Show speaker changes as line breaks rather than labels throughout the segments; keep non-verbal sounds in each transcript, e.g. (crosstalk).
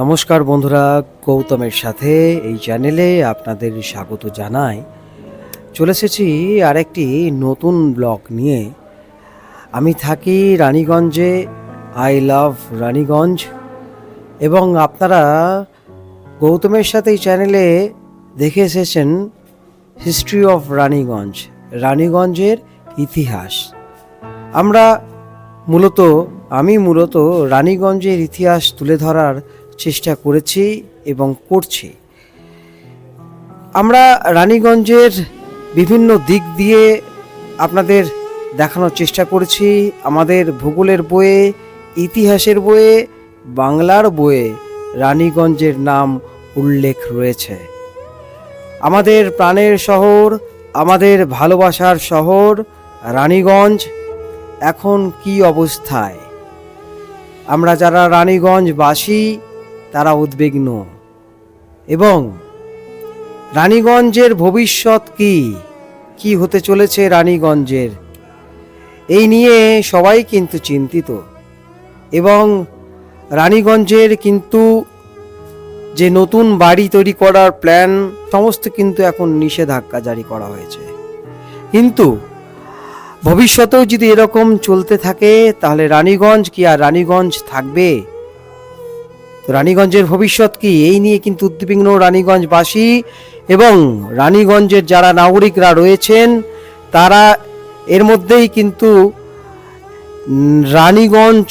নমস্কার বন্ধুরা, গৌতমের সাথে এই চ্যানেলে আপনাদের স্বাগত জানাই। চলে এসেছি আরেকটি নতুন ব্লগ নিয়ে। আমি থাকি রানীগঞ্জে, আই লাভ রানীগঞ্জ এবং আপনারা গৌতমের সাথে এই চ্যানেলে দেখে এসেছেন হিস্ট্রি অফ রানীগঞ্জ, রানীগঞ্জের ইতিহাস। আমরা মূলত, আমি মূলত রানীগঞ্জের ইতিহাস তুলে ধরার চেষ্টা করেছি এবং করছি। আমরা রানীগঞ্জের বিভিন্ন দিক দিয়ে আপনাদের দেখানোর চেষ্টা করেছি। আমাদের ভূগোলের বইয়ে, ইতিহাসের বইয়ে, বাংলার বইয়ে রানীগঞ্জের নাম উল্লেখ রয়েছে। আমাদের প্রাণের শহর, আমাদের ভালোবাসার শহর, রানীগঞ্জ, এখন কি অবস্থায়? আমরা যারা রানীগঞ্জবাসী তারা উদ্বিগ্ন। এবং রানীগঞ্জের ভবিষ্যৎ কি? কি হতে চলেছে রানীগঞ্জের? এই নিয়ে সবাই কিন্তু চিন্তিত। এবং রানীগঞ্জের কিন্তু যে নতুন বাড়ি তৈরি করার প্ল্যান, সমস্ত কিন্তু এখন নিষেধাজ্ঞা জারি করা হয়েছে। কিন্তু ভবিষ্যতেও যদি এরকম চলতে থাকে, তাহলে রানীগঞ্জ কি আর রানীগঞ্জ থাকবে? রানীগঞ্জের ভবিষ্যৎ কি? এই নিয়ে কিন্তু উদ্বিগ্ন রানীগঞ্জবাসী এবং রানীগঞ্জের যারা নাগরিকরা রয়েছেন, তারা এর মধ্যেই কিন্তু রানীগঞ্জ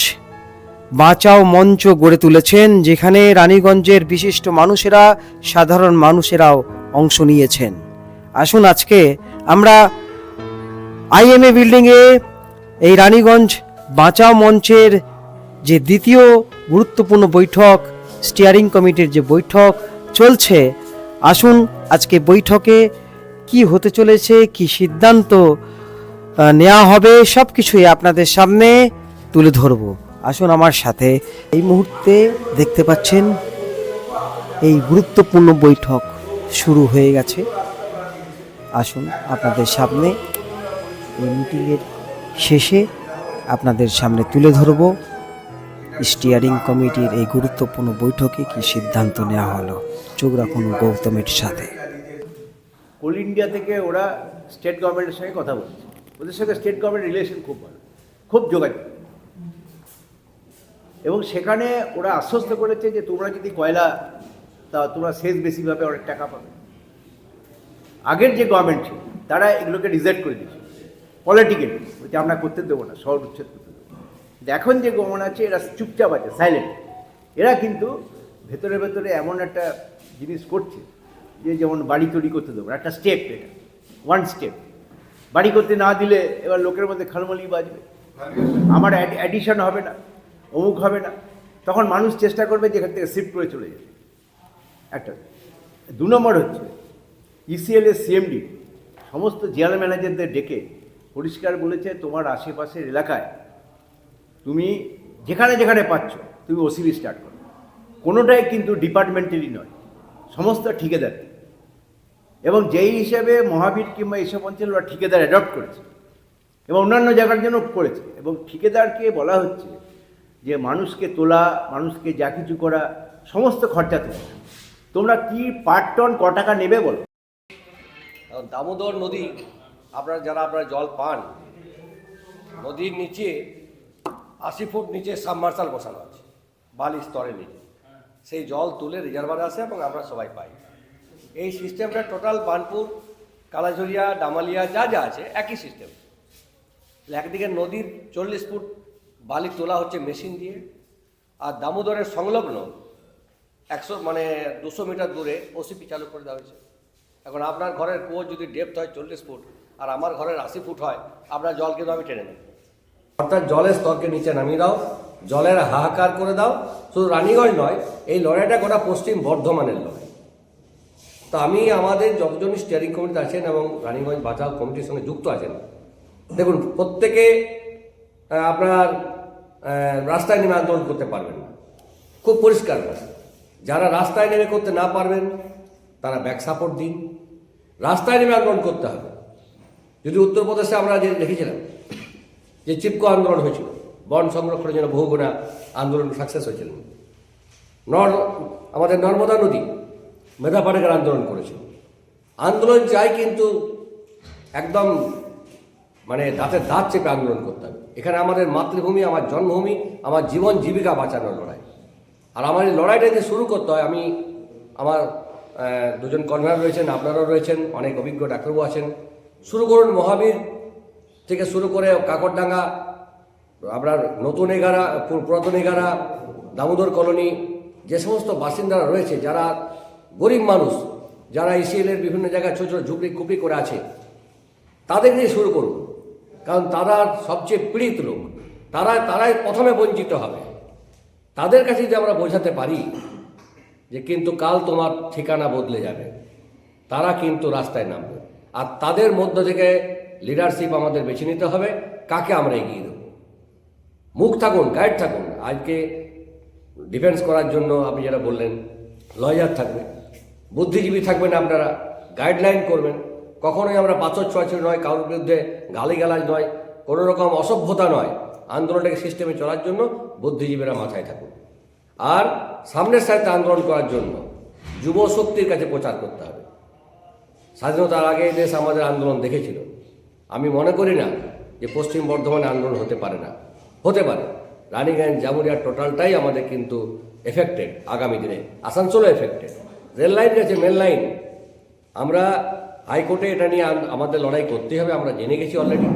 বাঁচাও মঞ্চ গড়ে তুলেছেন, যেখানে রানীগঞ্জের বিশিষ্ট মানুষেরা, সাধারণ মানুষেরাও অংশ নিয়েছেন। আসুন আজকে আমরা আইএমএ বিল্ডিংয়ে এই রানীগঞ্জ বাঁচাও মঞ্চের যে দ্বিতীয় গুরুত্বপূর্ণ বৈঠক স্টিয়ারিং কমিটির যে বৈঠক চলছে। আসুন আজকে বৈঠকে কি হতে চলেছে, কি সিদ্ধান্ত নেওয়া হবে সব কিছুই আপনাদের সামনে তুলে ধরব। আসুন আমার সাথে এই মুহূর্তে দেখতে পাচ্ছেন, এই গুরুত্বপূর্ণ বৈঠক শুরু হয়ে গেছে। আসুন আপনাদের সামনে, এই মিটিংয়ের শেষে আপনাদের সামনে তুলে ধরব। স্টিয়ারিং কমিটির এই গুরুত্বপূর্ণ বৈঠকে কি সিদ্ধান্ত নেওয়া হলো? চোখ রাখুন গৌতমের সাথে।
কোল ইন্ডিয়া থেকে ওরা স্টেট গভর্নমেন্টের সঙ্গে কথা বলছে। ওদের সঙ্গে স্টেট গভর্নমেন্ট রিলেশন খুব ভালো, খুব যোগাযোগ। এবং সেখানে ওরা আশ্বস্ত করেছে যে তোমরা যদি কয়লা, তা তোমরা শেষ বেশিভাবে অনেক টাকা পাবে। আগের যে গভর্নমেন্ট ছিল, তারা এগুলোকে রিজেক্ট করে দিয়েছে পলিটিক্যালি যে আমরা করতে দেবো না শহর উচ্ছেদ করতে এখন যে গমন আছে, এরা চুপচাপ আছে সাইলেন্ট এরা কিন্তু ভেতরে ভেতরে এমন একটা জিনিস করছে যে যেমন বাড়ি তৈরি করতে দেবো, একটা স্টেপ এটা ওয়ান স্টেপ বাড়ি করতে না দিলে এবার লোকের মধ্যে খালমলি বাজবে। আমার অ্যাডিশন হবে না, অমুক হবে না। তখন মানুষ চেষ্টা করবে যে এখান থেকে শিফট করে চলে যেতে। একটা, দু নম্বর হচ্ছে E ইসিএল এর সিএমডি সমস্ত জেনারেল ম্যানেজারদের ডেকে পরিষ্কার বলেছে তোমার আশেপাশের এলাকায় তুমি যেখানে যেখানে পাচ্ছ, তুমি ওসিবি স্টার্ট করো। কোনোটাই কিন্তু ডিপার্টমেন্টালি নয়, সমস্ত ঠিকাদার। এবং যেই হিসেবে মহাবীর কিংবা এইসব অঞ্চলে ওরা ঠিকাদার অ্যাডপ্ট করেছে, এবং অন্যান্য জায়গার জন্য করেছে, এবং ঠিকাদারকে বলা হচ্ছে যে মানুষকে তোলা, মানুষকে যা কিছু করা, সমস্ত খরচা তোলা। তোমরা কি পার টন ক টাকা নেবে বলো?
দামোদর নদী, আপনারা যারা আপনারা জল পান, নদীর নিচে আশি ফুট নিচে সাবমার্সাল বসানো আছে। বালি স্তরের নিচে। সেই জল তুলে রিজার্ভারে আসে এবং আমরা সবাই পাই। এই সিস্টেমটা টোটাল বানপুর, কালাঝরিয়া, ডামালিয়া, যা যা আছে, একই সিস্টেম একদিকে নদীর চল্লিশ ফুট বালি তোলা হচ্ছে মেশিন দিয়ে, আর দামোদরের সংলগ্ন একশো মানে দুশো মিটার দূরে ওসিপি চালু করে দেওয়া হয়েছে। এখন আপনার ঘরের কুয়ো যদি ডেপথ হয় চল্লিশ ফুট, আর আমার ঘরের আশি ফুট হয়, আপনার জল কিন্তু আমি টেনে নেব। অর্থাৎ জলের স্তরকে নিচে নামিয়ে দাও, জলের হাহাকার করে দাও। শুধু রানীগঞ্জ নয়, এই লড়াইটা গোটা পশ্চিম বর্ধমানের লড়াই। তো আমি, আমাদের যতজন স্টিয়ারিং কমিটি আছেন এবং রানীগঞ্জ বাঁচাও কমিটির সঙ্গে যুক্ত আছেন, দেখুন, প্রত্যেকে আপনার রাস্তায় নেমে আন্দোলন করতে পারবেন না। খুব পরিষ্কার যারা রাস্তায় নেমে করতে না পারবেন, তারা ব্যাক সাপোর্ট দিন। রাস্তায় নেমে আন্দোলন করতে হবে। যদি উত্তরপ্রদেশে আমরা যে দেখেছিলাম যে চিপকো আন্দোলন হয়েছিল, বন সংরক্ষণের জন্য বহুগুণা আন্দোলন সাকসেস হয়েছিল। নর আমাদের নর্মদা নদী মেধা পাটেকার আন্দোলন করেছিল আন্দোলন চাই কিন্তু একদম মানে দাঁতের দাঁত চেপে আন্দোলন করতে হবে। এখানে আমাদের মাতৃভূমি, আমার জন্মভূমি, আমার জীবন জীবিকা বাঁচানোর লড়াই। আর আমার এই লড়াইটা যদি শুরু করতে হয়, আমি আমার দুজন কনভেনার রয়েছেন, আপনারাও রয়েছেন, অনেক অভিজ্ঞ ডাক্তারবাবু আছেন। শুরু করুন মহাবীর থেকে শুরু করে কাকরডাঙ্গা আপনার নতুন এগারা পুরাতন এগারা, দামোদর কলোনি, যে সমস্ত বাসিন্দারা রয়েছে, যারা গরিব মানুষ, যারা ইসিএলের বিভিন্ন জায়গায় ছোটো ছোটো ঝুপড়ি কুপড়ি করে আছে, তাদের দিয়ে শুরু করুন কারণ তারা সবচেয়ে পীড়িত লোক। তারা, তারাই প্রথমে বঞ্চিত হবে। তাদের কাছে যদি আমরা বোঝাতে পারি যে কিন্তু কাল তোমার ঠিকানা বদলে যাবে, তারা কিন্তু রাস্তায় নামবে। আর তাদের মধ্য থেকে লিডারশিপ আমাদের বেছে নিতে হবে। কাকে আমরা এগিয়ে দেবো? মুখ থাকুন গাইড থাকুন। আজকে ডিফেন্স করার জন্য আপনি যেটা বললেন লয়ার থাকবে বুদ্ধিজীবী থাকবেন আপনারা গাইডলাইন করবেন। কখনোই আমরা পাথর ছোঁয়াছুড়ি নয়, কারোর বিরুদ্ধে গালিগালাজ নয়, কোনো রকম অসভ্যতা নয়। আন্দোলনটাকে সিস্টেমে চলার জন্য বুদ্ধিজীবীরা মাথায় থাকুন। আর সামনের সাথে আন্দোলন করার জন্য যুব শক্তির কাছে প্রচার করতে হবে। স্বাধীনতার আগে দেশ আমাদের আন্দোলন দেখেছিল। আমি মনে করি না যে পশ্চিম বর্ধমানে আন্দোলন হতে পারে না। হতে পারে। রানীগঞ্জ, জামুরিয়া টোটালটাই আমাদের কিন্তু এফেক্টেড আগামী দিনে। আসানসোলও এফেক্টেড রেল লাইন গেছে মেন লাইন আমরা হাইকোর্টে এটা নিয়ে আমাদের লড়াই করতেই হবে, আমরা জেনে গেছি অলরেডি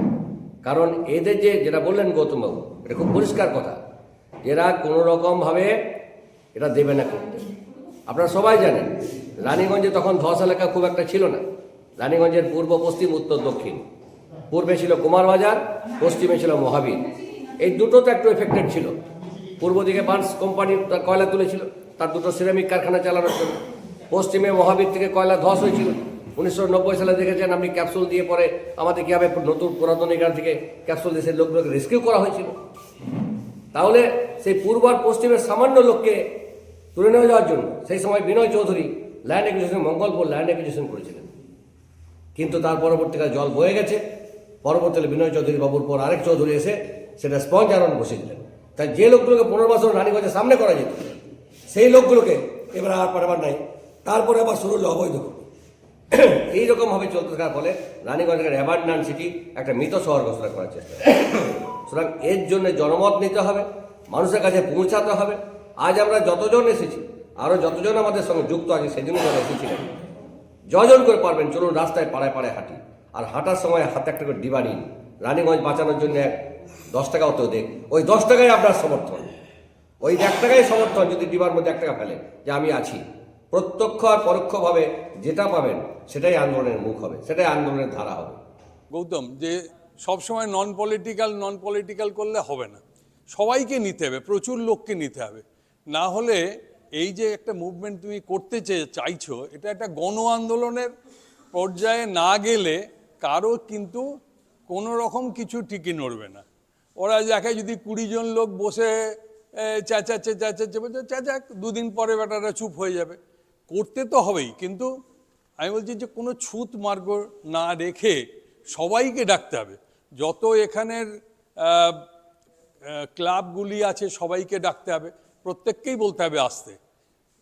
কারণ এদের যে যেটা বললেন গৌতমবাবু এটা খুব পরিষ্কার কথা। এরা কোনো রকমভাবে এটা দেবে না করতে। আপনারা সবাই জানেন, রানীগঞ্জে তখন ধস এলাকা খুব একটা ছিল না। রানীগঞ্জের পূর্ব, পশ্চিম, উত্তর, দক্ষিণ। পূর্বে ছিল কুমারবাজার পশ্চিমে ছিল মহাবীর। এই দুটো তো একটু এফেক্টেড ছিল। পূর্ব দিকে বার্নস কোম্পানি তার কয়লা তুলেছিল, তার দুটো সিরামিক কারখানা চালানোর জন্য। পশ্চিমে মহাবীর থেকে কয়লা ধস হয়েছিল। উনিশশো নব্বই সালে দেখেছেন আপনি ক্যাপসুল দিয়ে পরে আমাদের কীভাবে নতুন পুরাতন এখান থেকে ক্যাপসুল দিয়ে সেই লোকগুলোকে রেস্কিউ করা হয়েছিল। তাহলে সেই পূর্ব আর পশ্চিমের সামান্য লোককে তুলে নিয়ে যাওয়ার জন্য সেই সময় Binoy Chowdhury land acquisition Mangalpur land acquisition করেছিলেন। কিন্তু তার পরবর্তীকালে জল বয়ে গেছে। পরবর্তীকালে বিনয় চৌধুরী বাবুর পর আরেক চৌধুরী এসে সেটা স্পঞ্জ আরণ বসে দিলেন। তাই যে লোকগুলোকে পনেরো বছর রানীগঞ্জের সামনে করা যেত, সেই লোকগুলোকে এবার আর পারবার নাই। তারপরে আবার শুরু হলো অবৈধ (clears throat) এইরকমভাবে চলতে থাকার ফলে রানীগঞ্জকে অ্যাবান্ডান সিটি একটা মৃত শহর ঘোষণা করার চেষ্টা। (clears throat) সুতরাং এর জন্য জনমত নিতে হবে, মানুষের কাছে পৌঁছাতে হবে। আজ আমরা যতজন এসেছি আরও যতজন আমাদের সঙ্গে যুক্ত আছে, সেজন্য যারা এসেছিলেন। যজন করে পারবেন, চলুন রাস্তায় পাড়ায় পাড়ায় হাঁটি। আর হাঁটার সময় হাতে একটা করে ডিবা নিন। রানীগঞ্জ বাঁচানোর জন্য এক দশ টাকাও তো দেখ ওই দশ টাকায় আপনার সমর্থন। ওই এক টাকায় সমর্থন যদি ডিবার মধ্যে এক টাকা ফেলে যে আমি আছি। প্রত্যক্ষ আর পরোক্ষভাবে যেটা পাবেন, সেটাই আন্দোলনের মুখ হবে, সেটাই আন্দোলনের ধারা হবে।
গৌতম, যে সবসময় নন পলিটিক্যাল নন পলিটিক্যাল করলে হবে না। সবাইকে নিতে হবে, প্রচুর লোককে নিতে হবে। না হলে এই যে একটা মুভমেন্ট তুমি করতে চাইছো, এটা একটা গণ আন্দোলনের পর্যায়ে না গেলে কারও কিন্তু কোনো রকম কিছু টিকে নড়বে না। ওরা দেখে যদি কুড়ি জন লোক বসে চেঁচাচ্ছে চেঁচাচ্ছে, বলছে চেঁচাক দুদিন পরে বেটারা চুপ হয়ে যাবে। করতে তো হবেই, কিন্তু আমি বলছি যে কোনো ছুত মার্গ না রেখে সবাইকে ডাকতে হবে। যত এখানের ক্লাবগুলি আছে সবাইকে ডাকতে হবে, প্রত্যেককেই বলতে হবে আসতে।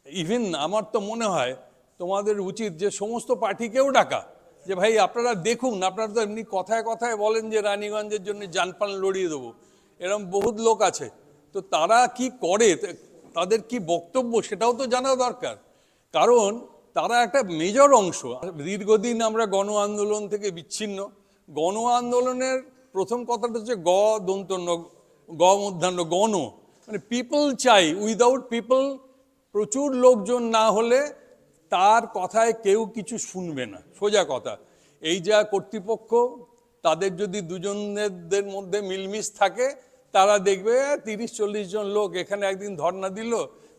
ইভেন আমার তো মনে হয় তোমাদের উচিত যে সমস্ত পার্টিকেও ডাকা। যে ভাই, আপনারা দেখুন, আপনারা তো এমনি কথায় কথায় বলেন যে রানীগঞ্জের জন্য জানপান লড়িয়ে দেবো। এরকম বহুত লোক আছে। তো তারা কি করে? তাদের কি বক্তব্য? সেটাও তো জানা দরকার। কারণ তারা একটা মেজর অংশ। দীর্ঘদিন আমরা গণ আন্দোলন থেকে বিচ্ছিন্ন। গণ আন্দোলনের প্রথম কথাটা হচ্ছে গ দন্ত গ মধ্যাহ্ন, গণ। মানে পিপল চাই উইদাউট পিপল প্রচুর লোকজন না হলে তার কথায় কেউ কিছু শুনবে না। সোজা কথা। এই যা কর্তৃপক্ষ, তাদের যদি দুজনদের মধ্যে মিলমিশ থাকে, তারা দেখবে তিরিশ, চল্লিশ জন লোক এখানে একদিন ধর্ণা দিল,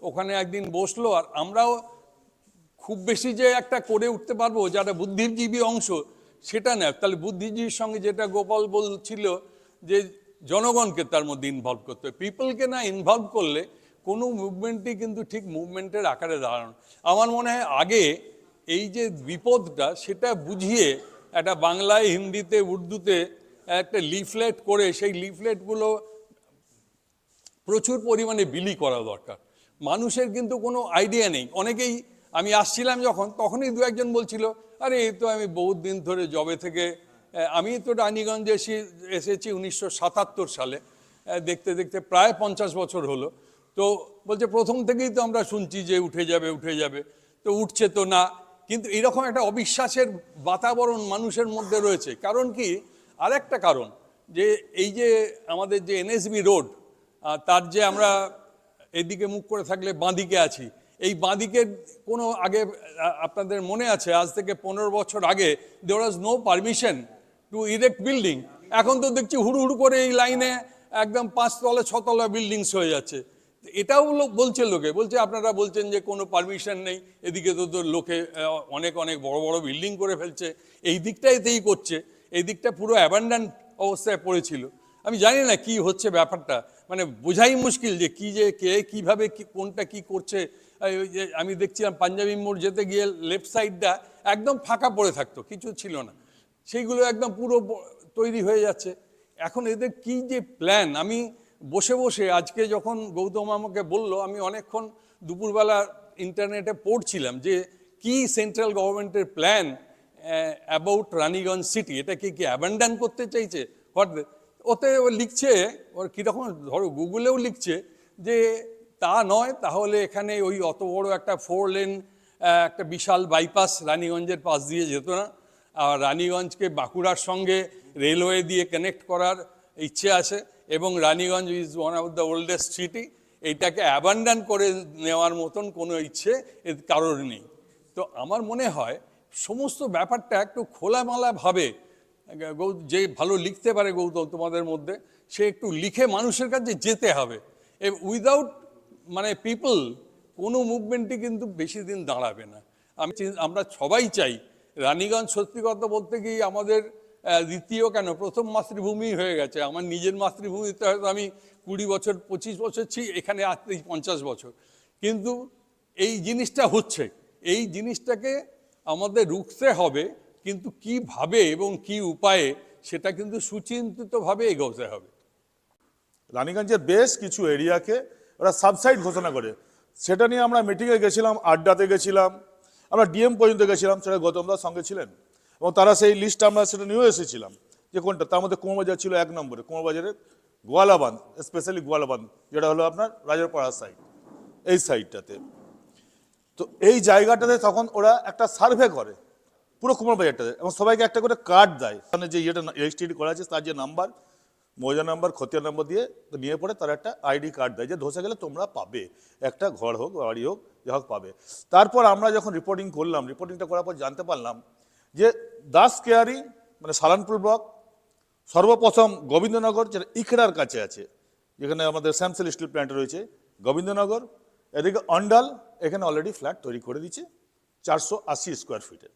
ওখানে একদিন বসল। আর আমরাও খুব বেশি যে একটা করে উঠতে পারব যারা বুদ্ধিজীবী অংশ, সেটা না। তাহলে বুদ্ধিজীবীর সঙ্গে যেটা গোপাল বলছিল যে, জনগণকে তার মধ্যে ইনভলভ করতে হবে। পিপলকে না ইনভলভ করলে কোনো মুভমেন্টই কিন্তু ঠিক মুভমেন্টের আকারে দাঁড়ানো আমার মনে হয় আগে এই যে বিপদটা, সেটা বুঝিয়ে একটা বাংলায়, হিন্দিতে, উর্দুতে একটা লিফলেট করে সেই লিফলেটগুলো প্রচুর পরিমাণে বিলি করা দরকার। মানুষের কিন্তু কোনো আইডিয়া নেই। অনেকেই আমি আসছিলাম যখন, তখনই দু একজন বলছিল, আরে এই তো আমি বহুত দিন ধরে জবে থেকে আমি তো রানীগঞ্জে এসে, এসেছি উনিশশো সাতাত্তর সালে। দেখতে দেখতে প্রায় পঞ্চাশ বছর হলো। তো বলছে প্রথম থেকেই তো আমরা শুনছি যে উঠে যাবে উঠে যাবে। তো উঠছে তো না। কিন্তু এরকম একটা অবিশ্বাসের বাতাবরণ মানুষের মধ্যে রয়েছে। কারণ কি? আরেকটা কারণ যে এই যে আমাদের যে এনএসবি রোড তার যে আমরা এদিকে মুখ করে থাকলে বাঁদিকে আছি, এই বাঁদিকের কোনো আগে আপনাদের মনে আছে, আজ থেকে পনেরো বছর আগে দেওয়ার was no permission to erect building এখন তো দেখছি হুড়ু হুড়ু করে এই লাইনে একদম পাঁচতলা, ছতলা বিল্ডিংস হয়ে যাচ্ছে। এটাও লোক বলছে লোকে, বলছে আপনারা বলছেন যে কোনো পারমিশন নেই, এদিকে তো তো লোকে অনেক অনেক বড় বড় বিল্ডিং করে ফেলছে, এই দিকটাইতেই করছে, এই দিকটা পুরো অ্যাবান্ডান্ট অবস্থায় পড়েছিল। আমি জানি না কি হচ্ছে ব্যাপারটা মানে বোঝাই মুশকিল যে কি যে, কে কীভাবে কি, কোনটা কি করছে আমি দেখছিলাম পাঞ্জাবি মোড় যেতে গিয়ে লেফট সাইডটা একদম ফাঁকা পড়ে থাকতো, কিছু ছিল না। সেইগুলো একদম পুরো তৈরি হয়ে যাচ্ছে। এখন এদের কি যে প্ল্যান আমি বসে বসে আজকে যখন গৌতম আমাকে বলল, আমি অনেকক্ষণ দুপুরবেলা ইন্টারনেটে পড়ছিলাম যে কি সেন্ট্রাল গভর্নমেন্টের প্ল্যান অ্যাবাউট রানীগঞ্জ সিটি এটা কি কি অ্যাবান্ডান করতে চাইছে? হোয়াট ওতে ও লিখছে, ওর কীরকম ধরো গুগলেও লিখছে যে তা নয়, তাহলে এখানে ওই অত বড় একটা ফোর লেন একটা বিশাল বাইপাস রানীগঞ্জের পাশ দিয়ে যেত না। আর রানীগঞ্জকে বাঁকুড়ার সঙ্গে রেলওয়ে দিয়ে কানেক্ট করার ইচ্ছে আছে। এবং Raniganj is one of the oldest city এইটাকে অ্যাবান্ডান করে নেওয়ার মতন কোনো ইচ্ছে কারোর নেই। তো আমার মনে হয় সমস্ত ব্যাপারটা একটু খোলামেলাভাবে যে ভালো লিখতে পারে গৌতম তোমাদের মধ্যে, সে একটু লিখে মানুষের কাছে যেতে হবে। উইদাউট মানে পিপল কোনো মুভমেন্টই কিন্তু বেশি দিন দাঁড়াবে না। আমি আমরা সবাই চাই, রানীগঞ্জ সত্যি কথা বলতে কি আমাদের দ্বিতীয় কেন? প্রথম মাতৃভূমি হয়ে গেছে। আমার নিজের মাতৃভূমিতে হয়তো আমি কুড়ি বছর, পঁচিশ বছর ছি, এখানে আসতেই পঞ্চাশ বছর। কিন্তু এই জিনিসটা হচ্ছে, এই জিনিসটাকে আমাদের রুখতে হবে, কিন্তু কীভাবে এবং কি উপায়ে সেটা কিন্তু সুচিন্তিতভাবে এগোতে হবে।
রানীগঞ্জের বেশ কিছু এরিয়াকে ওরা সাবসাইড ঘোষণা করে। সেটা নিয়ে আমরা মিটিংয়ে গেছিলাম, আড্ডাতে গেছিলাম, আমরা ডিএম পর্যন্ত গেছিলাম, সেটা গৌতমদার সঙ্গে ছিলেন। এবং তারা সেই লিস্ট আমরা সেটা নিয়েও এসেছিলাম যে কোনটা? তার মধ্যে কুমোরবাজার ছিল এক নম্বরে। কুমোরবাজারের গোয়ালাবান্ধ স্পেশালি গোয়ালাবান্ধ যেটা হলো আপনার রাজারপাড়ার সাইড এই সাইডটাতে তো এই জায়গাটাতে তখন ওরা একটা সার্ভে করে, পুরো কুমার বাজারটাতে এবং সবাইকে একটা করে কার্ড দেয়। মানে যে ইয়েটা রেজিস্ট্রি করা আছে, তার যে নাম্বার মৌজা নাম্বার খতিয়া নাম্বার দিয়ে নিয়ে পড়ে, তারা একটা আইডি কার্ড দেয় যে ধসে গেলে তোমরা পাবে। একটা ঘর হোক, বাড়ি হোক, যা হোক পাবে। তারপর আমরা যখন রিপোর্টিং করলাম রিপোর্টিংটা করার পর জানতে পারলাম যে দাস কেয়ারি মানে সালানপুর ব্লক, সর্বপ্রথম গোবিন্দনগর, যেটা ইখড়ার কাছে আছে, যেখানে আমাদের স্যামসেল স্টিল প্ল্যান্ট রয়েছে, গোবিন্দনগর, এদিকে অন্ডাল, এখানে অলরেডি ফ্ল্যাট তৈরি করে দিচ্ছে চারশো আশি স্কোয়ার ফিটে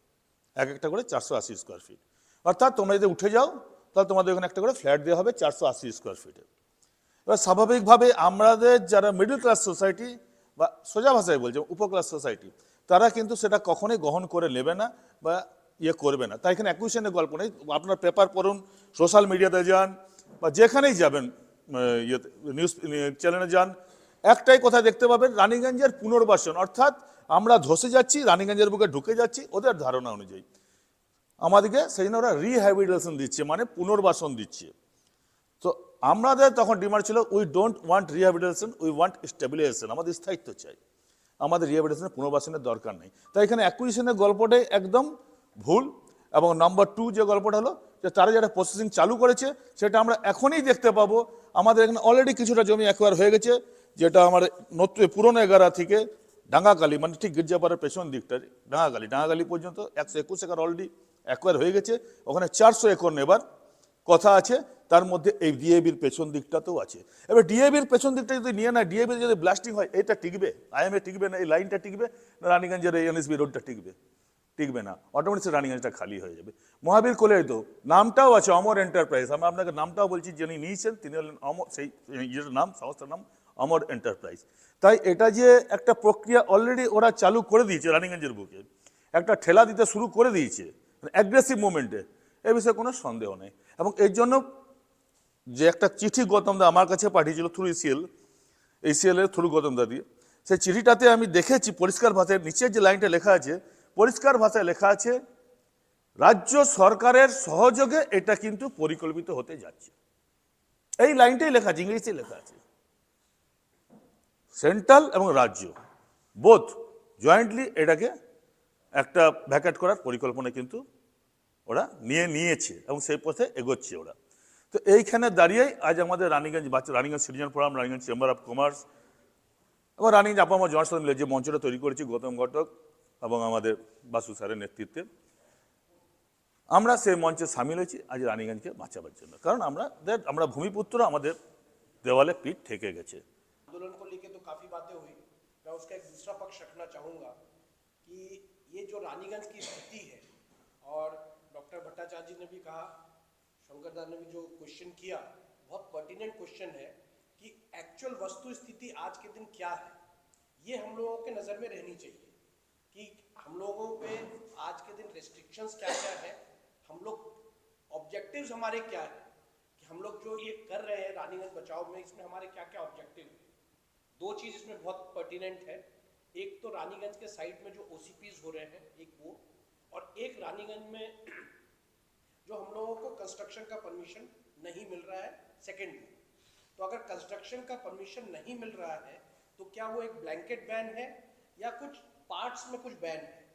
এক একটা করে চারশো আশি স্কোয়ার ফিট অর্থাৎ তোমরা যদি উঠে যাও, তাহলে তোমাদের ওখানে একটা করে ফ্ল্যাট দেওয়া হবে চারশো আশি স্কোয়ার ফিটে এবার স্বাভাবিকভাবে আমাদের যারা মিডল ক্লাস সোসাইটি বা সোজা ভাষায় বলছে, উপর ক্লাস সোসাইটি তারা কিন্তু সেটা কখনোই গ্রহণ করে নেবে না বা ইয়ে করবে না। তাই এখানে অ্যাকুইশনের গল্প নেই। আপনার পেপার পড়ুন সোশ্যাল মিডিয়াতে যান, বা যেখানেই যাবেন ইয়েতে নিউজ চ্যানেলে যান, একটাই কথা দেখতে পাবেন, রানীগঞ্জের পুনর্বাসন। অর্থাৎ আমরা ধসে যাচ্ছি, রানীগঞ্জের বুকে ঢুকে যাচ্ছি, ওদের ধারণা অনুযায়ী। আমাদেরকে সেই জন্য ওরা রিহ্যাবিলিটেশন দিচ্ছে মানে পুনর্বাসন দিচ্ছে। তো আমাদের তখন ডিমান্ড ছিল we don't want rehabilitation we want stabilisation আমাদের স্থায়িত্ব চাই। আমাদের রিহ্যাবিলিটেশনের পুনর্বাসনের দরকার নেই। তাই এখানে অ্যাকুইজিশনের গল্পটাই একদম ভুল, এবং নাম্বার টু যে গল্পটা হলো, যে তারা যারা প্রসেসিং চালু করেছে, সেটা আমরা এখনই দেখতে পাবো। আমাদের এখানে অলরেডি কিছুটা জমি একবার হয়ে গেছে, যেটা আমার নতুন, পুরনো এগারা থেকে ডাঙ্গাকালি মানে ঠিক গির্জাপাড়ার পেছন দিকটা ডাঙ্গাকালি ডাঙ্গাকালি পর্যন্ত একশো একুশ একর অলরেডি অ্যাকোয়ার হয়ে গেছে, ওখানে চারশো একর নেবার কথা আছে, তার মধ্যে এই ডিএবির পেছন দিকটাতেও আছে। এবার ডিএবির পেছন দিকটা যদি নিয়ে নেয় ডিএবি যদি ব্লাস্টিং হয়, এটা টিকবে আইএমএ টিকবে না, এই লাইনটা টিকবে, না রানীগঞ্জের এই এনএসবি রোডটা টিকবে। টিকবে না। অটোমেটিক রানীগঞ্জটা খালি হয়ে যাবে। মহাবীর কোলের তো নামটাও আছে, অমর এন্টারপ্রাইজ আমি আপনাকে নামটাও বলছি, যিনি নিয়েছেন, তিনি হলেন অমর, সেই ইয়ের নাম, সংস্থার নাম, অমর এন্টারপ্রাইজ তাই এটা যে একটা প্রক্রিয়া অলরেডি ওরা চালু করে দিয়েছে রানীগঞ্জের বুকে, একটা ঠেলা দিতে শুরু করে দিয়েছে অ্যাগ্রেসিভ মুভমেন্টে এ বিষয়ে কোনো সন্দেহ নেই। এবং এর জন্য যে একটা চিঠি গৌতমদা আমার কাছে পাঠিয়েছিল থ্রু ইসিএল এসিএল এর থ্রু গৌতমদা দিয়ে, সেই চিঠিটাতে আমি দেখেছি, পরিষ্কার ভাষায় নিচের যে লাইনটা লেখা আছে পরিষ্কার ভাষায় লেখা আছে, রাজ্য সরকারের সহযোগে এটা কিন্তু পরিকল্পিত হতে যাচ্ছে। এই লাইনটাই লেখা আছে ইংরেজিতে লেখা আছে। সেন্ট্রাল এবং রাজ্য, বোথ জয়েন্টলি এটাকে একটা ভ্যাকেট করার পরিকল্পনা কিন্তু ওরা নিয়ে নিয়েছে এবং সেই পথে এগোচ্ছে ওরা। তো এইখানে দাঁড়িয়েই আজ আমাদের রানীগঞ্জ বাচ্চা, Raniganj citizen forum, Raniganj chamber of commerce এবং রানীগঞ্জ আপামা জনসাধারণ মিলে যে মঞ্চটা তৈরি করেছি, গৌতম ঘটক এবং আমাদের বাসু স্যারের নেতৃত্বে আমরা সেই মঞ্চে সামিল হয়েছি আজ রানীগঞ্জকে বাঁচাবার জন্য কারণ আমরা দের- আমরা ভূমিপুত্র আমাদের দেওয়ালে পিঠ ঠেকে গেছে
आंदोलन को लेके तो काफ़ी बातें हुई मैं उसका एक दूसरा पक्ष रखना चाहूँगा कि ये जो रानीगंज की स्थिति है और डॉक्टर भट्टाचार्य जी ने भी कहा शंकरदास ने भी जो क्वेश्चन किया बहुत पर्टिनेंट क्वेश्चन है कि एक्चुअल वस्तु स्थिति आज के दिन क्या है ये हम लोगों के नज़र में रहनी चाहिए कि हम लोगों पे आज के दिन रेस्ट्रिक्शंस क्या क्या है, हम लोग ऑब्जेक्टिव्स हमारे क्या है, कि हम लोग जो ये कर रहे हैं रानीगंज बचाओ में, इसमें हमारे क्या क्या ऑब्जेक्टिव है? दो चीज़ इसमें बहुत पर्टिनेंट है। एक तो रानीगंज के साइड में जो ओसीपीज हो रहे हैं, एक वो, और एक रानीगंज में (clears throat) जो हम लोगों को कंस्ट्रक्शन का परमिशन नहीं मिल रहा है सेकेंड तो अगर कंस्ट्रक्शन का परमिशन नहीं मिल रहा है तो क्या वो एक ब्लैंकेट बैन है या कुछ पार्ट्स में कुछ बैन है।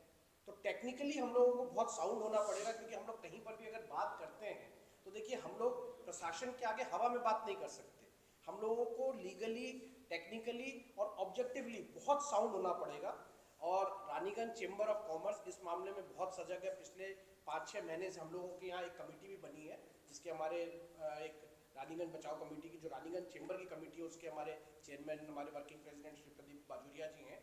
तो टेक्निकली हम लोगों को बहुत साउंड होना पड़ेगा, क्योंकि हम लोग कहीं पर भी अगर बात करते हैं तो देखिए हम लोग प्रशासन के आगे हवा में बात नहीं कर सकते। हम लोगों को लीगली टेक्निकली और ऑब्जेक्टिवली बहुत साउंड होना पड़ेगा। और रानीगंज चेंबर ऑफ़ कॉमर्स इस मामले में बहुत सजग है। पिछले पाँच छः महीने से हम लोगों के यहाँ एक कमेटी भी बनी है, जिसके हमारे एक रानीगंज बचाओ कमेटी की, जो रानीगंज चेंबर की कमेटी है, उसके हमारे चेयरमैन हमारे वर्किंग प्रेसिडेंट श्री प्रदीप बाजुरिया जी हैं।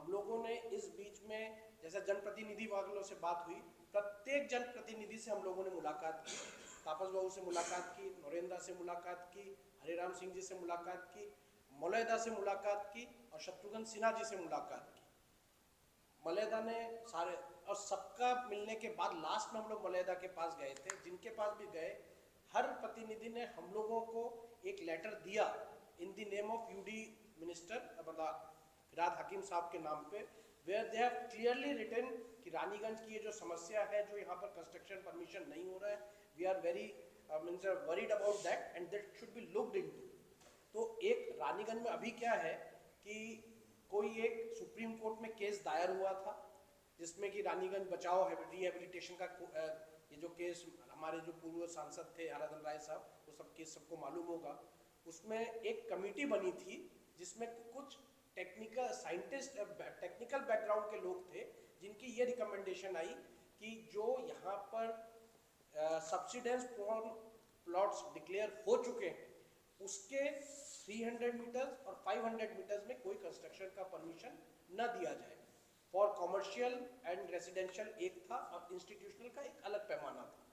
हम लोगों ने इस बीच में, जैसे जनप्रतिनिधि वालों से बात हुई, प्रत्येक जनप्रतिनिधि से हम लोगों ने मुलाकात की। तापस बाबू से मुलाकात की, नरेंद्र से मुलाकात की, हरिराम सिंह जी से मुलाकात की, मौलैदा से मुलाकात की और शत्रुघ्न सिन्हा जी से मुलाकात की। मलैदा ने सारे, और सबका मिलने के बाद लास्ट में हम लोग मलैदा के पास गए थे। जिनके पास भी गए, हर प्रतिनिधि ने हम लोगों को एक लेटर दिया in the name of UD minister मतलब फिराद हकीम साहब के नाम पे where they have clearly written कि रानीगंज की ये जो समस्या है, जो यहाँ पर कंस्ट्रक्शन परमिशन नहीं हो रहा है we are very means worried about that and that should be looked into तो एक रानीगंज में अभी क्या है कि कोई एक सुप्रीम कोर्ट में केस दायर हुआ था, जिसमें कि रानीगंज बचाओ रिहेबिलिटेशन का ये जो केस, हमारे जो पूर्व सांसद थे आराधन राय साहब, वो सब केस सबको मालूम होगा। उसमें एक कमेटी बनी थी, जिसमें कुछ टेक्निकल साइंटिस्ट टेक्निकल बैकग्राउंड के लोग थे, जिनकी ये रिकमेंडेशन आई कि जो यहाँ पर सब्सिडेंस फॉर्म प्लॉट्स डिक्लेयर हो चुके हैं, उसके 300 मीटर्स और 500 मीटर्स में कोई कंस्ट्रक्शन का परमिशन न दिया जाए। फॉर कॉमर्शियल एंड रेजिडेंशियल एक था और इंस्टीट्यूशनल का एक अलग पैमाना था।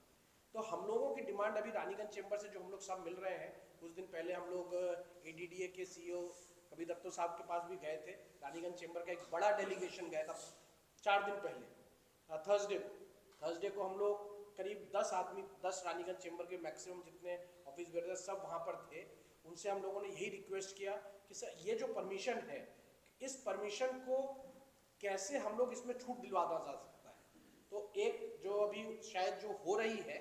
तो हम लोगों की डिमांड अभी रानीगंज चेंबर से जो हम लोग सब मिल रहे हैं, कुछ दिन पहले हम लोग एडीडीए के सीईओ कबीर दत्तो साहब के पास भी गए थे। रानीगंज चेंबर का एक बड़ा डेलीगेशन गया था चार दिन पहले थर्सडे को। थर्सडे को हम लोग करीब दस आदमी, दस रानीगंज चेंबर के मैक्सिमम जितने ऑफ़िस बेयर सब वहाँ पर थे। उनसे हम लोगों ने यही रिक्वेस्ट किया कि, सर, ये जो परमिशन है, इस परमिशन को कैसे हम लोग इसमें छूट दिलवाना जा सकता है? तो एक जो अभी शायद जो हो रही है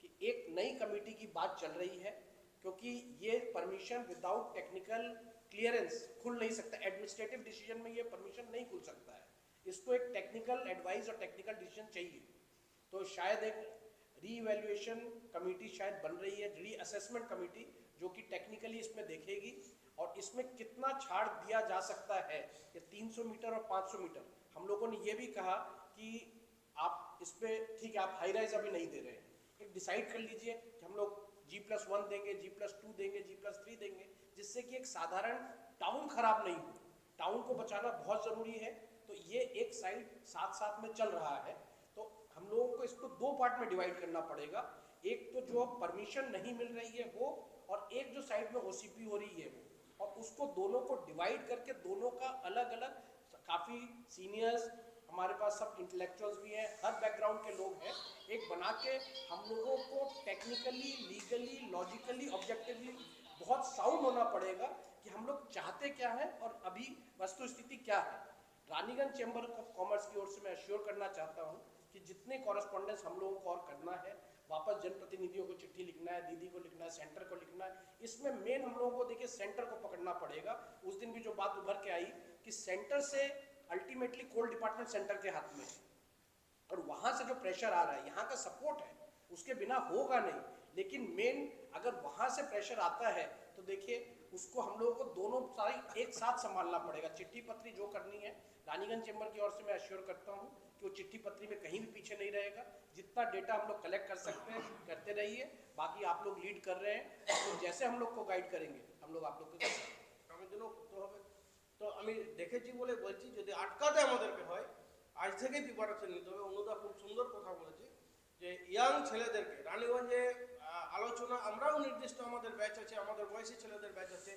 कि एक नई कमेटी की बात चल रही है क्योंकि ये परमिशन विदाउट टेक्निकल क्लियरेंस खुल नहीं सकता। एडमिनिस्ट्रेटिव डिसीज़न में ये परमिशन नहीं खुल सकता है। इसको एक टेक्निकल एडवाइस और टेक्निकल डिसीज़न चाहिए। तो शायद एक रीवैल्यूएशन कमेटी शायद बन रही है री असेसमेंट कमेटी जो कि टेक्निकली इसमें देखेगी और इसमें कितना छाड़ दिया जा सकता है। ये 300 मीटर और 500 मीटर। हम लोगों ने ये भी कहा कि आप इस पर ठीक है, आप हाई राइज अभी नहीं दे रहे हैं। एक डिसाइड कर लीजिए कि हम लोग जी प्लस वन देंगे जी प्लस टू देंगे जी प्लस थ्री देंगे, जिससे कि एक साधारण टाउन खराब नहीं हो। टाउन को बचाना बहुत ज़रूरी है। तो ये एक साइड साथ साथ में चल रहा है। तो हम लोगों को इसको दो पार्ट में डिवाइड करना पड़ेगा। एक तो जो परमिशन नहीं मिल रही है वो, और एक जो साइड में ओसीपी हो रही है वो। और उसको दोनों को डिवाइड करके दोनों का अलग अलग काफ़ी सीनियर्स हमारे पास सब इंटेलेक्चुअल्स भी हैं, हर बैकग्राउंड के लोग हैं। एक बना के हम लोगों को टेक्निकली लीगली लॉजिकली ऑब्जेक्टिवली बहुत साउंड होना पड़ेगा कि हम लोग चाहते क्या है और अभी वस्तु स्थिति क्या है। रानीगंज चैम्बर ऑफ़ कॉमर्स की ओर से मैं अश्योर करना चाहता हूँ कि जितने कॉरेस्पॉन्डेंस हम लोगों को और करना है, वापस जनप्रतिनिधियों को चिट्ठी लिखना है, दीदी को लिखना है सेंटर को लिखना है, इसमें मेन हम लोगों को देखिए सेंटर को पकड़ना पड़ेगा। उस दिन भी जो बात उभर के आई कि सेंटर से अल्टीमेटली कोल डिपार्टमेंट सेंटर के हाथ में। है और वहाँ से जो प्रेशर आ रहा है, यहाँ का सपोर्ट है, उसके बिना होगा नहीं। लेकिन मेन अगर वहाँ से प्रेशर आता है तो देखिए, उसको हम लोगों को दोनों सारी एक साथ संभालना पड़ेगा। चिट्ठी पत्री जो करनी है, रानीगंज चैम्बर की ओर से मैं अश्योर करता हूँ कि वो चिट्ठी पत्री में कहीं भी पीछे नहीं रहेगा। जितना डेटा हम लोग कलेक्ट कर सकते हैं, करते रहिए। बाकी आप लोग लीड कर रहे हैं तो जैसे हम लोग को गाइड करेंगे, हम लोग आप लोग को
তো আমি দেখেছি বলে বলছি, যদি আটকাতে আমাদেরকে হয়, আজ থেকেই প্রিপারেশন নিতে হবে। অনুদা খুব সুন্দর কথা বলেছে যে ইয়াং ছেলেদেরকে, রানীগঞ্জে আলোচনা, আমরাও নির্দিষ্ট আমাদের ব্যাচ আছে, আমাদের বয়সী ছেলেদের ব্যাচ আছে,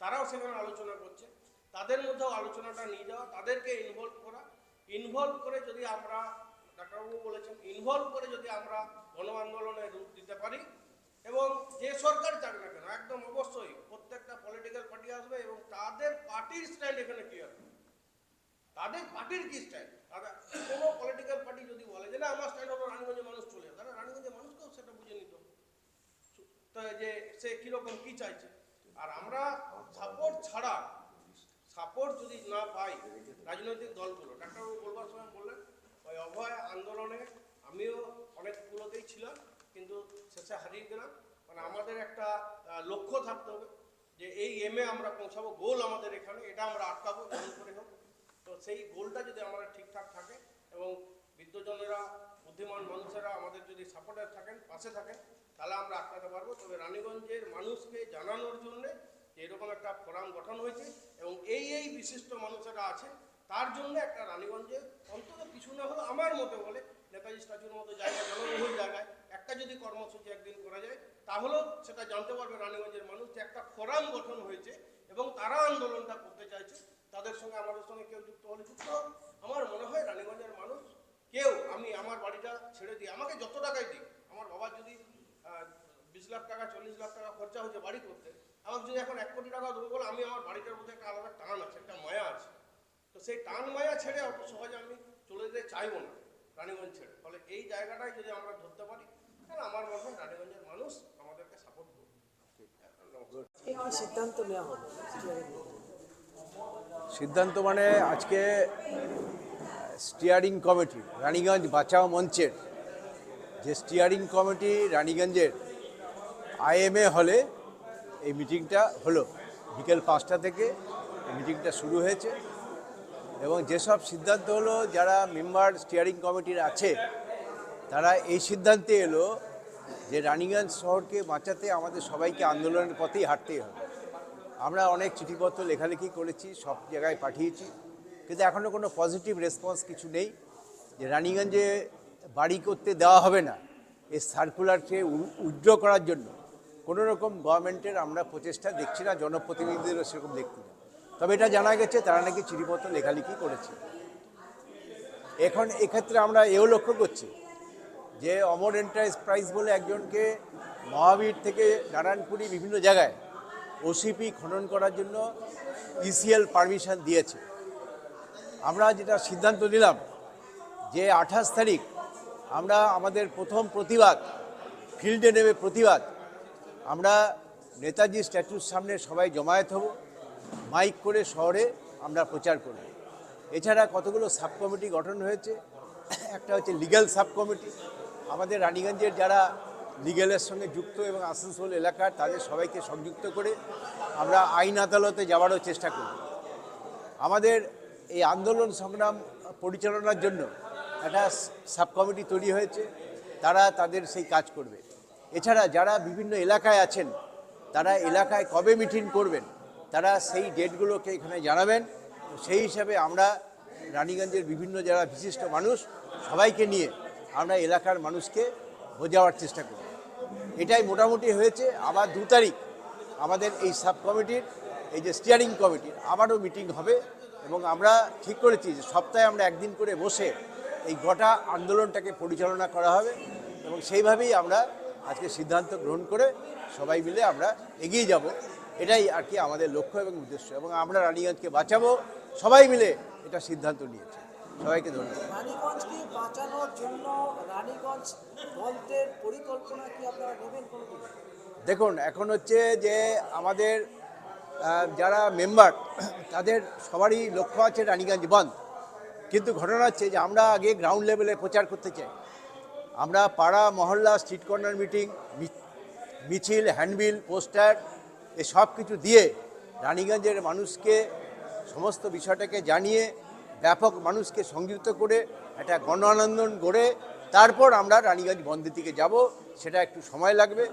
তারাও সেখানে আলোচনা করছে। তাদের মধ্যেও আলোচনাটা নিয়ে যাওয়া, তাদেরকে ইনভলভ করা। ইনভলভ করে যদি আমরা, ডাক্তারবাবু বলেছেন ইনভলভ করে যদি আমরা গণ আন্দোলনে রূপ দিতে পারি এবং যে সরকার চাক না কেন, একদম অবশ্যই প্রত্যেকটা পলিটিক্যাল পার্টি আসবে এবং তাদের পার্টির স্ট্যান্ড এখানে ক্লিয়ার তাদের পার্টির কি তাদের কোনো পলিটিক্যাল পার্টি যদি বলে যে, না, আমার স্ট্যান্ড হলো রানীগঞ্জের মানুষ চলে যাবে, তাহলে রানীগঞ্জের মানুষকেও সেটা বুঝে নিত যে সে কীরকম কী চাইছে? আর আমরা সাপোর্ট ছাড়া সাপোর্ট যদি না পাই রাজনৈতিক দলগুলো, ডাক্তারবাবু বলবার সময় বললেন, ওই অভয় আন্দোলনে আমিও অনেকগুলোতেই ছিলাম, কিন্তু শেষে হারিয়ে গেলাম। মানে আমাদের একটা লক্ষ্য থাকতে হবে যে এই এমে আমরা পৌঁছাবো গোল আমাদের এখানে, এটা আমরা আটকাবো যেমন করে হোক। তো সেই গোলটা যদি আমরা ঠিকঠাক থাকে এবং বিদ্যজনেরা বুদ্ধিমান মানুষেরা আমাদের যদি সাপোর্টার থাকেন, পাশে থাকেন, তাহলে আমরা আটকাতে পারব। তবে রানীগঞ্জের মানুষকে জানানোর জন্যে যে এরকম একটা ফোরাম গঠন হয়েছে এবং এই এই বিশিষ্ট মানুষেরা আছে তার জন্য একটা রানীগঞ্জে অন্তত কিছু না হলেও আমার মতে বলে নেতাজি স্ট্যাচুর মতো জায়গায় জনবহুল জায়গায় একটা যদি কর্মসূচি একদিন করা যায়, তাহলেও সেটা জানতে পারবে রানীগঞ্জের মানুষ যে একটা ফোরাম গঠন হয়েছে এবং তারা আন্দোলনটা করতে চাইছে। তাদের সঙ্গে, আমাদের সঙ্গে কেউ যুক্ত হলে যুক্ত আমার মনে হয় রানীগঞ্জের মানুষ, কেউ, আমি আমার বাড়িটা ছেড়ে দিই, আমাকে যত টাকাই দিই আমার বাবার যদি বিশ লাখ টাকা, চল্লিশ লাখ টাকা খরচা হচ্ছে বাড়ি করতে, আমাকে যদি এখন এক কোটি টাকা দেবো বলে আমি আমার বাড়িটার মধ্যে একটা আলাদা টান আছে, একটা মায়া আছে। তো সেই টান মায়া ছেড়ে অত সহজে আমি চলে যেতে চাইব না। রানীগঞ্জ ছেড়ে ফলে এই জায়গাটাই যদি আমরা ধরতে পারি তাহলে আমার মনে হয় রানীগঞ্জের মানুষ আমাদেরকে সাপোর্ট করবে।
সিদ্ধান্ত নেওয়া হলো
সিদ্ধান্ত মানে আজকে স্টিয়ারিং কমিটি রানীগঞ্জ বাঁচাও মঞ্চের যে স্টিয়ারিং কমিটি রানীগঞ্জের আইএমএ হলে এই মিটিংটা হলো। বিকেল পাঁচটা থেকে এই মিটিংটা শুরু হয়েছে। এবং যেসব সিদ্ধান্ত হলো, যারা মেম্বার স্টিয়ারিং কমিটির আছে, তারা এই সিদ্ধান্তে এলো যে রানীগঞ্জ শহরকে বাঁচাতে আমাদের সবাইকে আন্দোলনের পথেই হাঁটতেই হবে। আমরা অনেক চিঠিপত্র লেখালেখি করেছি, সব জায়গায় পাঠিয়েছি, কিন্তু এখনও কোনো পজিটিভ রেসপন্স কিছু নেই যে রানীগঞ্জে বাড়ি করতে দেওয়া হবে না। এই সার্কুলারকে উইথড্র করার জন্য কোনো রকম গভর্নমেন্টের আমরা প্রচেষ্টা দেখছি না, জনপ্রতিনিধিদেরও সেরকম দেখছি না তবে এটা জানা গেছে, তারা নাকি চিঠিপত্র লেখালেখি করেছে। এখন এক্ষেত্রে আমরা এও লক্ষ্য করছি যে অমর এন্টারপ্রাইজ বলে একজনকে মহাবীর থেকে নারায়ণপুরি বিভিন্ন জায়গায় ওসিপি খনন করার জন্য ইসিএল পারমিশন দিয়েছে। আমরা যেটা সিদ্ধান্ত নিলাম যে আঠাশ তারিখ আমরা আমাদের প্রথম প্রতিবাদ ফিল্ডে নেমে প্রতিবাদ, আমরা নেতাজি স্ট্যাচুর সামনে সবাই জমায়েত হব। মাইক করে শহরে আমরা প্রচার করব এছাড়া কতগুলো সাব কমিটি গঠন হয়েছে? একটা হচ্ছে লিগ্যাল সাব কমিটি আমাদের রানীগঞ্জের যারা লিগ্যালের সঙ্গে যুক্ত এবং আসানসোল এলাকার, তাদের সবাইকে সংযুক্ত করে আমরা আইন আদালতে যাওয়ারও চেষ্টা করব আমাদের এই আন্দোলন সংগ্রাম পরিচালনার জন্য একটা সাব কমিটি তৈরি হয়েছে। তারা তাদের সেই কাজ করবে। এছাড়া যারা বিভিন্ন এলাকায় আছেন, তারা এলাকায় কবে মিটিং করবেন তারা সেই ডেটগুলোকে এখানে জানাবেন। সেই হিসাবে আমরা রানীগঞ্জের বিভিন্ন যারা বিশিষ্ট মানুষ, সবাইকে নিয়ে আমরা এলাকার মানুষকে বোঝাবার চেষ্টা করব। এটাই মোটামুটি হয়েছে। আবার দু তারিখ আমাদের এই সাব কমিটির এই যে স্টিয়ারিং কমিটির আবারও মিটিং হবে এবং আমরা ঠিক করেছি যে সপ্তাহে আমরা একদিন করে বসে এই গোটা আন্দোলনটাকে পরিচালনা করা হবে এবং সেইভাবেই আমরা আজকে সিদ্ধান্ত গ্রহণ করে সবাই মিলে আমরা এগিয়ে যাব। এটাই আর কি আমাদের লক্ষ্য এবং উদ্দেশ্য। এবং আমরা রানীগঞ্জকে বাঁচাবো। সবাই মিলে এটা সিদ্ধান্ত নিয়েছে। সবাইকে ধন্যবাদ।
রানীগঞ্জকে বাঁচানোর জন্য রানীগঞ্জ পরিকল্পনা কি আপনারা নেবেন
দেখুন এখন হচ্ছে যে আমাদের যারা মেম্বার তাদের সবারই লক্ষ্য আছে রানীগঞ্জ বন্ধ। কিন্তু ঘটনা হচ্ছে যে আমরা আগে গ্রাউন্ড লেভেলে প্রচার করতে চাই। আমরা পাড়া মহল্লা স্ট্রিট কর্নার মিটিং মিছিল হ্যান্ডবিল পোস্টার এ সব কিছু দিয়ে রানীগঞ্জের মানুষকে সমস্ত বিষয়টাকে জানিয়ে ব্যাপক মানুষকে সংযুক্ত করে একটা গণ আনন্দন গড়ে তারপর আমরা রানীগঞ্জ বন্ধের দিকে যাব, সেটা একটু সময় লাগবে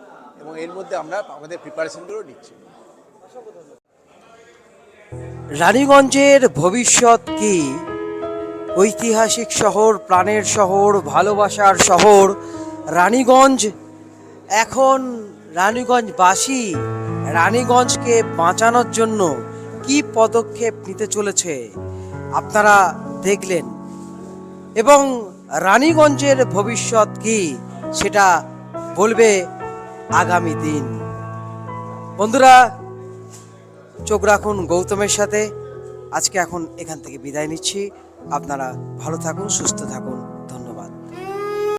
এবং এর মধ্যে আমরা আমাদের প্রিপারেশনগুলো নিচ্ছি।
রানীগঞ্জের ভবিষ্যৎ কি? ঐতিহাসিক শহর, প্রাণের শহর, ভালোবাসার শহর, রানীগঞ্জ? এখন রানীগঞ্জবাসী রানীগঞ্জকে বাঁচানোর জন্য কি পদক্ষেপ নিতে চলেছে আপনারা দেখলেন। এবং রানীগঞ্জের ভবিষ্যৎ কি সেটা বলবে আগামী দিন। বন্ধুরা, চোখ রাখুন গৌতমের সাথে। আজকে এখন এখান থেকে বিদায় নিচ্ছি। আপনারা ভালো থাকুন, সুস্থ থাকুন।